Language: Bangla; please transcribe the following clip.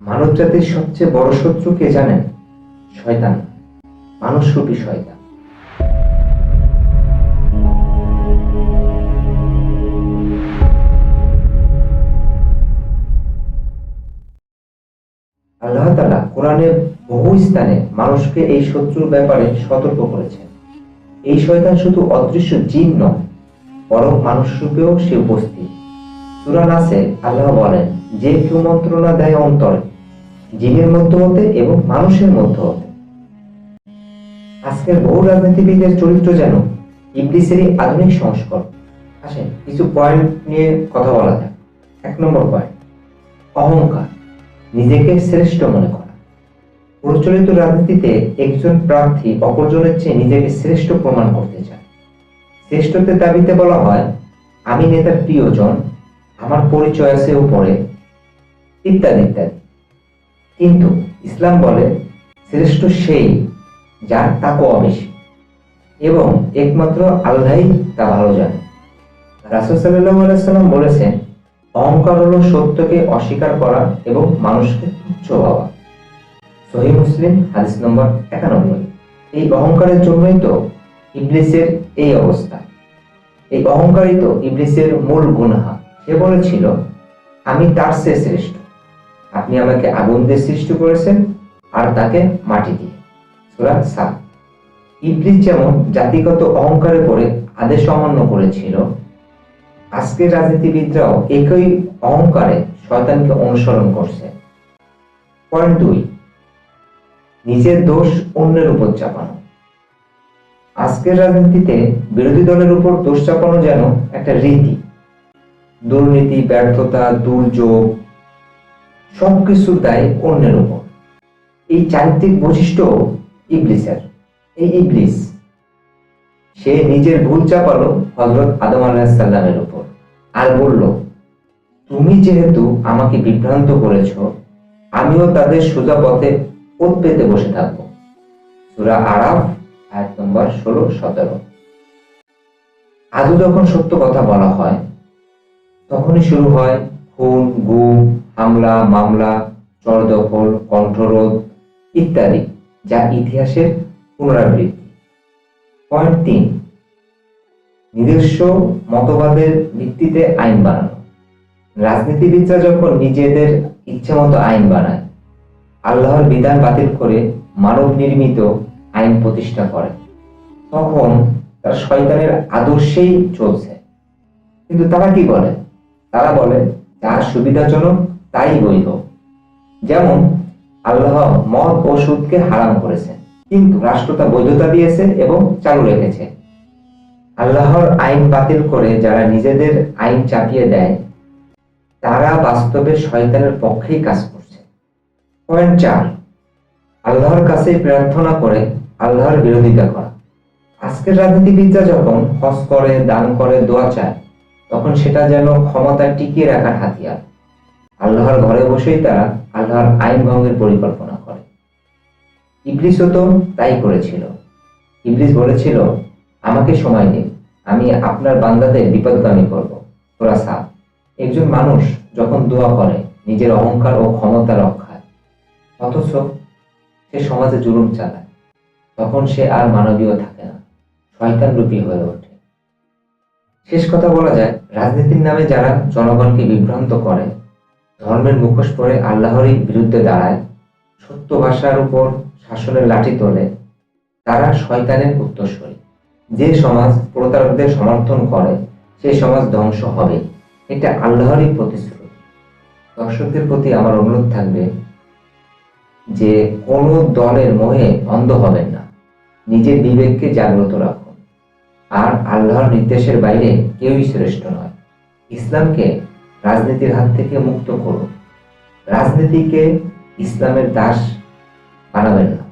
মানব জাতির সবচেয়ে বড় শত্রু কে জানেন? শয়তান। মানুষরূপী শয়তান। আল্লাহ তাআলা কোরআনে বহু স্থানে মানুষকে এই শত্রুর ব্যাপারে সতর্ক করেছেন। এই শয়তান শুধু অদৃশ্য জিন নয়, বরং মানুষ রূপেও সে উপস্থিত। সূরা নাসে আল্লাহ বলেন, যে কেউ মন্ত্রণা দেয় অন্তরে জিনের মধ্য হতে এবং মানুষের মধ্য হতে। আজকের বহু রাজনীতিবিদের চরিত্র যেন ইবলিসেরই আধুনিক সংস্করণ। আসেন, কিছু পয়েন্ট নিয়ে কথা বলা যাক। এক নম্বর পয়েন্ট অহংকার, নিজেকে শ্রেষ্ঠ মনে করা। প্রচলিত রাজনীতিতে একজন প্রার্থী অপরজনের চেয়ে নিজেকে শ্রেষ্ঠ প্রমাণ করতে চায়। শ্রেষ্ঠত্বের দাবিতে বলা হয়, আমি নেতার প্রিয়জন, আমার পরিচয় আছে উপরে, ইত্যাদি ইত্যাদি। কিন্তু ইসলাম বলে, শ্রেষ্ঠ সেই যার তাকওয়া বেশি এবং একমাত্র আল্লাহই তা ভালো জানে। রাসুল সাল্লাম বলেছেন, অহংকার হলো সত্যকে অস্বীকার করা এবং মানুষকে তুচ্ছ ভাবা। সহি মুসলিম, হাদিস নম্বর একানব্বই। এই অহংকারের জন্যই তো ইবলিসের এই অবস্থা। এই অহংকারই তো ইবলিসের মূল গুণহা সে বলেছিল, আমি তার সে শ্রেষ্ঠ। আপনি আমাকে আগুন দিয়ে সৃষ্টি করেছেন আর তাকে মাটি দিয়ে। সুরা সাত। ইবলিস যেমন জাতিগত অহংকারে পড়ে, আদেশ অমান্য করেছিল, আজকের রাজনীতিবিদরাও একই অহংকারে শয়তানকে অনুসরণ করছে। পয়েন্ট দুই, নিজের দোষ অন্যের উপর চাপানো। আজকের রাজনীতিতে বিরোধী দলের উপর দোষ চাপানো যেন একটা রীতি। দুর্নীতি, ব্যর্থতা, দুর্যোগ সবকিছুর দায় অন্যের উপর। এই চারিত্রিক বৈশিষ্ট্য ইবলিসের। এই ইবলিস, সে নিজের ভুল চাপালো হজরত আদম আলাহিসাল্লামের উপর আর বলল, তুমি যেহেতু আমাকে বিভ্রান্ত করেছ, আমিও তাদের সোজা পথে ওত পেতে বসে থাকব। সুরা আরাফ, আয়াত নম্বর ষোলো, সতেরো। আজও যখন সত্য কথা বলা হয়, তখনই শুরু হয় খুন, গুম হামলা মামলা, চরদখল, কণ্ঠরোধ ইত্যাদি, যা ইতিহাসের পুনরাবৃত্তি। পয়েন্ট তিন, নিজস্ব মতবাদের ভিত্তিতে আইন বানানো। রাজনীতিবিদরা যখন নিজেদের ইচ্ছে মতো আইন বানায়, আল্লাহর বিধান বাতিল করে মানব নির্মিত আইন প্রতিষ্ঠা করে, তখন তার শয়তানের আদর্শেই চলছে। কিন্তু তারা কি বলে? তারা বলে, যার সুবিধাজনক তাই বৈধ। যেমন, আল্লাহ মদ ও সুদকে হারাম করেছেন, কিন্তু রাষ্ট্র তা বৈধতা দিয়েছে এবং চালু রেখেছে। আল্লাহর আইন বাতিল করে যারা নিজেদের আইন চাপিয়ে দেয়, তারা বাস্তবে শয়তানের পক্ষেই কাজ করছে। পয়েন্ট চার, আল্লাহর কাছে প্রার্থনা করে, আল্লাহর বিরোধিতা করা। আজকের রাজনীতিবিদরা যখন হজ করে, দান করে, দোয়া চায়, তখন সেটা যেন ক্ষমতা টিকিয়ে রাখার হাতিয়ার। আল্লাহর ঘরে বসেই তারা আল্লাহর আইন ভঙ্গের পরিকল্পনা করে। ইবলিসও তো তাই করেছিল। ইবলিস বলেছিল, আমাকে সময় দিন, আমি আপনার বান্দাদের বিপদগামী করব। তোরা সাপ একজন মানুষ যখন দোয়া করে, নিজের অহংকার ও ক্ষমতা রক্ষায়। অথচ সে সমাজে জুলুম চালায়। তখন সে আর মানবীয় থাকে না, শয়তান রূপী হয়ে ওঠে। শেষ কথা বলা যায়, রাজনীতির নামে যারা জনগণকে বিভ্রান্ত করে ধর্মের মুখোশ পরে আল্লাহরই বিরুদ্ধে দাঁড়ায়, সত্য ভাষার উপর শাসনের লাঠি তোলে, তারা শয়তানের উত্তরস্বরী যে সমাজ প্রতারকদের সমর্থন করে, সেই সমাজ ধ্বংস হবে। এটা আল্লাহরই প্রতিশ্রুতি। দর্শকদের প্রতি আমার অনুরোধ থাকবে যে কোনো দলের মোহে অন্ধ হবেন না। নিজের বিবেককে জাগ্রত রাখুন। আর আল্লাহর নির্দেশের বাইরে কেউই শ্রেষ্ঠ নয়। ইসলামকে রাজনীতির হাত থেকে মুক্ত করুন রাজনীতিকে ইসলামের দাস বানাবেন না।